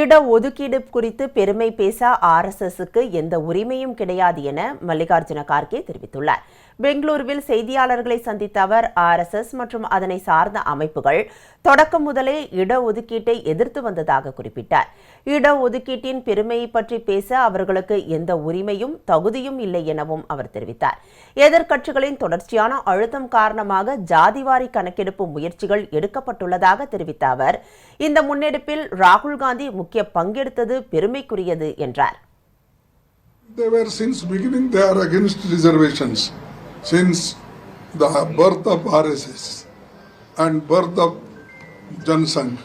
இட ஒதுக்கீடு குறித்து பெருமை பேச ஆர்எஸ்எஸ்க்கு எந்த உரிமையும் கிடையாது என மல்லிகார்ஜுன கார்கே தெரிவித்துள்ளார். பெங்களூருவில் செய்தியாளர்களை சந்தித்த அவர் ஆர்எஸ்எஸ் மற்றும் அதனை சார்ந்த அமைப்புகள் தொடக்கம் முதலே இடஒதுக்கீட்டை எதிர்த்து வந்ததாக குறிப்பிட்டார். இடஒதுக்கீட்டின் பெருமையை பற்றி பேச அவர்களுக்கு எந்த உரிமையும் தகுதியும் இல்லை எனவும் அவர் தெரிவித்தார். எதிர்க்கட்சிகளின் தொடர்ச்சியான அழுத்தம் காரணமாக ஜாதிவாரி கணக்கெடுப்பு முயற்சிகள் எடுக்கப்பட்டுள்ளதாக தெரிவித்த அவர் இந்த முன்னெடுப்பில் ராகுல் காந்தி முக்கிய பங்கெடுத்தது பெருமைக்குரியது என்றார் They were since beginning they are against reservations since the birth of RSS and birth of Jansangh.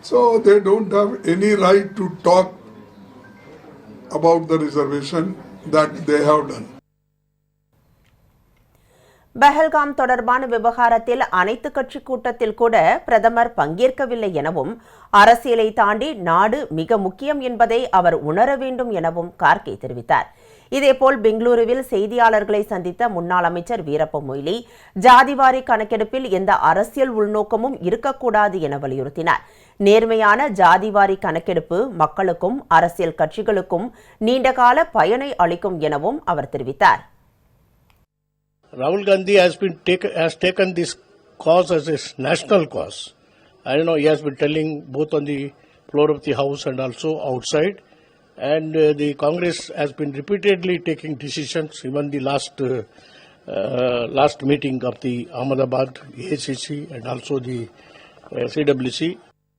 So they don't have any right to talk about the reservation that they have done. Pahalgam தொடர்பான விவகாரத்தில் அனைத்து கட்சி கூட்டத்தில் கூட பிரதமர் பங்கேற்கவில்லை எனவும் அரசியலை தாண்டி நாடு மிக முக்கியம் என்பதை அவர் உணர வேண்டும் எனவும் கார்கே தெரிவித்தார். இதேபோல் பெங்களூருவில் செய்தியாளர்களை சந்தித்த முன்னாள் அமைச்சர் வீரப்ப மொய்லி ஜாதிவாரி கணக்கெடுப்பில் எந்த அரசியல் உள்நோக்கமும் இருக்கக்கூடாது என வலியுறுத்தினார். நேர்மையான ஜாதிவாரி கணக்கெடுப்பு மக்களுக்கும் அரசியல் கட்சிகளுக்கும் நீண்டகால பயனை அளிக்கும் எனவும் அவர் தெரிவித்தார். Rahul Gandhi has been take, has taken this cause as a national cause. I don't know. He has been telling both on the floor of the house and also outside. And uh, the Congress has been repeatedly taking decisions. Even the last uh, uh, last meeting of the Ahmedabad ACC and also the uh, CWC